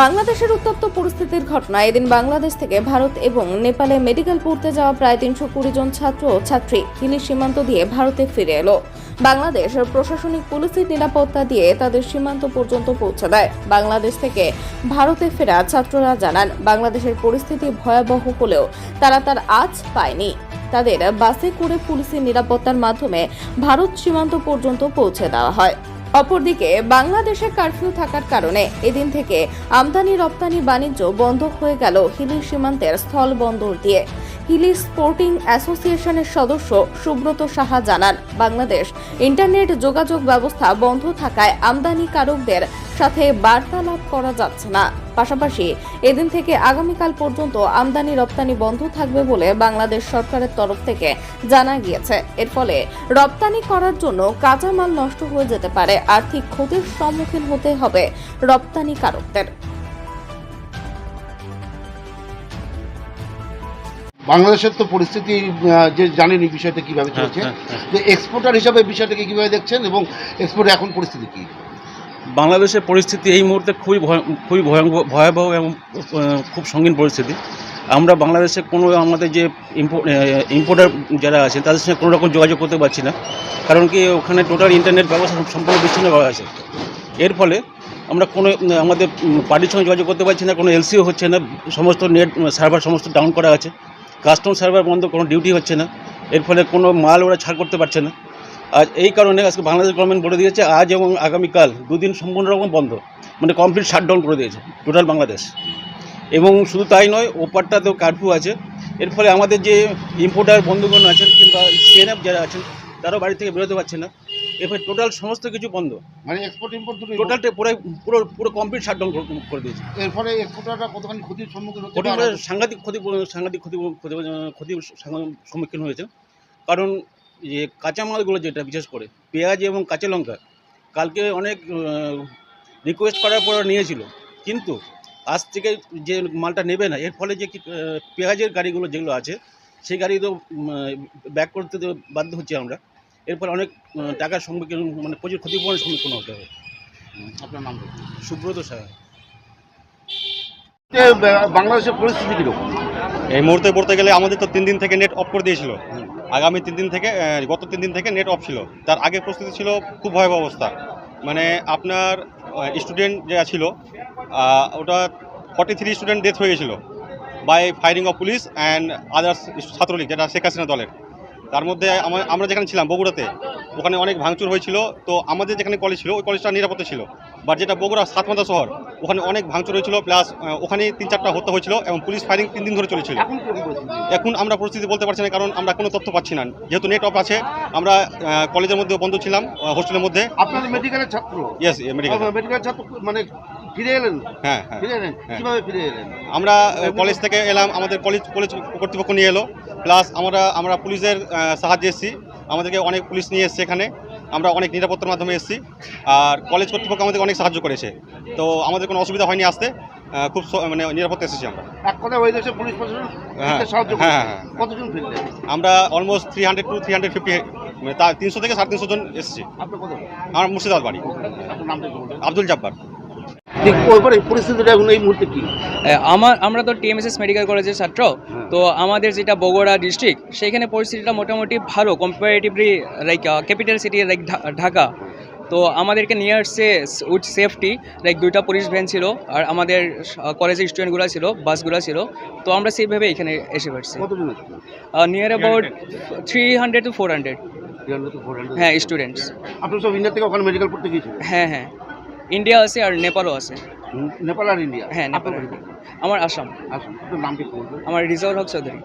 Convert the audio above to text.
বাংলাদেশের উত্তপ্ত পরিস্থিতির ঘটনা। এদিন বাংলাদেশ থেকে ভারত এবং নেপালে মেডিকেল পড়তে যাওয়া প্রায় তিনশো কুড়ি জন ছাত্র ও ছাত্রী হিলি সীমান্ত দিয়ে ভারতে ফিরে এলো। বাংলাদেশ প্রশাসনিক পুলিশের নিরাপত্তা দিয়ে তাদের সীমান্ত পর্যন্ত পৌঁছে দেয়। বাংলাদেশ থেকে ভারতে ফেরা ছাত্ররা জানান, বাংলাদেশের পরিস্থিতি ভয়াবহ হলেও তারা তার আজ পায়নি। তাদের বাসে করে পুলিশের নিরাপত্তার মাধ্যমে ভারত সীমান্ত পর্যন্ত পৌঁছে দেওয়া হয়। অপরদিকে, বাংলাদেশে কারফিউ থাকার কারণে এদিন থেকে আমদানি রপ্তানি বাণিজ্য বন্ধ হয়ে গেল হিলি সীমান্তের স্থল বন্দর দিয়ে। হিলি স্পোর্টিং অ্যাসোসিয়েশনের সদস্য সুব্রত সাহা জানান, বাংলাদেশ ইন্টারনেট যোগাযোগ ব্যবস্থা বন্ধ থাকায় আমদানিকারকদের সাথে বার্তালাপ করা যাচ্ছে না। পাশাপাশি এদিন থেকে আগামীকাল পর্যন্ত আমদানি রপ্তানি বন্ধ থাকবে বলে বাংলাদেশ সরকারের তরফ থেকে জানা গিয়েছে। এর ফলে রপ্তানি করার জন্য কাঁচামাল নষ্ট হয়ে যেতে পারে। আর্থিক ক্ষতির সম্মুখীন হতে হবে রপ্তানিকারকদের। বাংলাদেশের তো পরিস্থিতি যে জানেন এই বিষয়টা কীভাবে চলছে। হ্যাঁ, হ্যাঁ, যে এক্সপোর্টার হিসাবে বিষয়টাকে কীভাবে দেখছেন এবং এক্সপোর্টে এখন পরিস্থিতি কী? বাংলাদেশের পরিস্থিতি এই মুহূর্তে খুবই ভয়- খুবই ভয়াবহ এবং খুব সঙ্গীন পরিস্থিতি। আমরা বাংলাদেশে কোনো আমাদের যে ইম্পোর্টার যারা আছেন তাদের সঙ্গে কোনো রকম যোগাযোগ করতে পারছি না। কারণ কি ওখানে টোটাল ইন্টারনেট ব্যবস্থা সম্পূর্ণ বিচ্ছিন্ন করা আছে এর ফলে আমরা কোনো আমাদের পার্টির সঙ্গে যোগাযোগ করতে পারছি না কোনো এলসিও হচ্ছে না সমস্ত নেট সার্ভার সমস্ত ডাউন করা আছে। কাস্টম সার্ভার বন্ধ, কোনো ডিউটি হচ্ছে না। এর ফলে কোনো মাল ওরা ছাড় করতে পারছে না। আর এই কারণে আজকে বাংলাদেশ গভর্নমেন্ট বলে দিয়েছে, আজ এবং আগামীকাল দুদিন সম্পূর্ণ রকম বন্ধ মানে কমপ্লিট শাটডাউন করে দিয়েছে টোটাল বাংলাদেশ। এবং শুধু তাই নয়, ওপারটাতেও কারফিউ আছে। এর ফলে আমাদের যে ইম্পোর্টার বন্ধুগণ আছেন কিংবা সিএনএফ যারা আছেন, তারাও বাড়ি থেকে বেরোতে পারছে না। এরপরে টোটাল সমস্ত কিছু বন্ধ। মানে এক্সপোর্ট ইম্পোর্ট দুটোই টোটালটা পুরো পুরো পুরো কমপ্লিট শাটডাউন করে দিয়েছে। এর ফলে এক্সপোর্টাররা কতখানি ক্ষতির সম্মুখীন মানে সাংঘাতিক ক্ষতি সাংঘাতিক ক্ষতি ক্ষতি- ক্ষতির সম্মুখীন হয়েছে। কারণ যে কাঁচামালগুলো যেটা বিশেষ করে পেঁয়াজ এবং কাঁচা লঙ্কা কালকে অনেক রিকোয়েস্ট করার পর নিয়েছিল। কিন্তু আজ থেকে যে মালটা নেবে না এর ফলে যে পেঁয়াজের গাড়িগুলো যেগুলো আছে সেই গাড়ি তো ব্যাক করতে বাধ্য হচ্ছে আমরা। এর ফলে অনেক টাকার সম্মুখীন মানে প্রচুর ক্ষতিপূরণের সম্মুখীন হতে হবে। আপনার নাম সুব্রত সাহা বাংলাদেশের পরিস্থিতি কীরকম? এই মুহূর্তে বলতে গেলে আমাদের তো তিন দিন থেকে নেট অফ করে দিয়েছিল। আগামী তিন দিন থেকে গত তিন দিন থেকে নেট অফ ছিল। তার আগে পরিস্থিতি ছিল খুব ভয়াবহ অবস্থা। মানে আপনার স্টুডেন্ট যে ছিল ওটা ফর্টি থ্রি স্টুডেন্ট ডেথ হয়ে গেছিল by firing of police and others Chhatra League যেটা শেখ হাসিনা দলের। তার মধ্যে আমা- আমরা যেখানে ছিলাম বগুড়াতে ওখানে অনেক ভাঙচুর হয়েছিল। তো আমাদের যেখানে কলেজ ছিল ওই কলেজটা নিরাপত্তা ছিল। বাট যেটা বগুড়া সাতমাথা শহর ওখানে অনেক ভাঙচুর হয়েছিল। প্লাস ওখানে তিন চারটা হত্যা হয়েছিল এবং পুলিশ ফায়ারিং তিন দিন ধরে চলেছিল। এখন আমরা পরিস্থিতি বলতে পারছি না কারণ আমরা কোনো তথ্য পাচ্ছি না। যেহেতু নেট অফ আছে আমরা কলেজের মধ্যে বন্ধ ছিলাম হোস্টেলের মধ্যে। আপনাদের মেডিকেলের ছাত্র? ইয়েস মেডিকেল মেডিকেল ছাত্র মানে ফিরে এলেন? হ্যাঁ হ্যাঁ ফিরে এলেন? হ্যাঁ। কীভাবে ফিরে এলেন? আমরা কলেজ থেকে এলাম আমাদের কলেজ কলেজ কর্তৃপক্ষ নিয়ে এলো। প্লাস আমরা আমরা পুলিশের সাহায্যে এসেছি। আমাদেরকে অনেক পুলিশ নিয়ে এসছে এখানে। আমরা অনেক নিরাপত্তার মাধ্যমে এসেছি। আর কলেজ কর্তৃপক্ষ আমাদের অনেক সাহায্য করেছে। তো আমাদের কোনো অসুবিধা হয়নি আসতে। খুব মানে নিরাপত্তা এসেছি আমরা। এক ওই দেশের পুলিশ প্রশাসন হ্যাঁ, সাহায্য হ্যাঁ, হ্যাঁ। কতজন ফিরলেন? আমরা almost three hundred to three hundred fifty মানে তার তিনশো থেকে সাড়ে তিনশো জন এসেছি। আমার মুর্শিদাবাদ বাড়ি। আব্দুল জব্বার। পরিস্থিতিটা এখন এই মুহূর্তে কি? এ, আমার আমরা তো টিএমএসএস মেডিকেল কলেজের ছাত্র তো আমাদের যেটা বগুড়া ডিস্ট্রিক্ট সেখানে পরিস্থিতিটা মোটামুটি ভালো comparatively like capital city like Dhaka. তো আমাদেরকে নিয়ে আসছে উইথ সেফটি লাইক দুইটা পুলিশ ভ্যান ছিল আর আমাদের কলেজের স্টুডেন্টগুলো ছিল বাসগুলো ছিল। তো আমরা সেইভাবে এখানে এসে পারছি near about three hundred to four hundred হ্যাঁ স্টুডেন্টস আপনি সব ইন্ডিয়া থেকে ওখানে মেডিকেল পড়তে গিয়েছিলেন? হ্যাঁ হ্যাঁ। ইন্ডিয়া আছে আর নেপালও আছে। নেপাল আর ইন্ডিয়া? হ্যাঁ নেপাল। আমার আসাম। আসাম। নাম কি আমার রিজাউল হক চৌধুরী।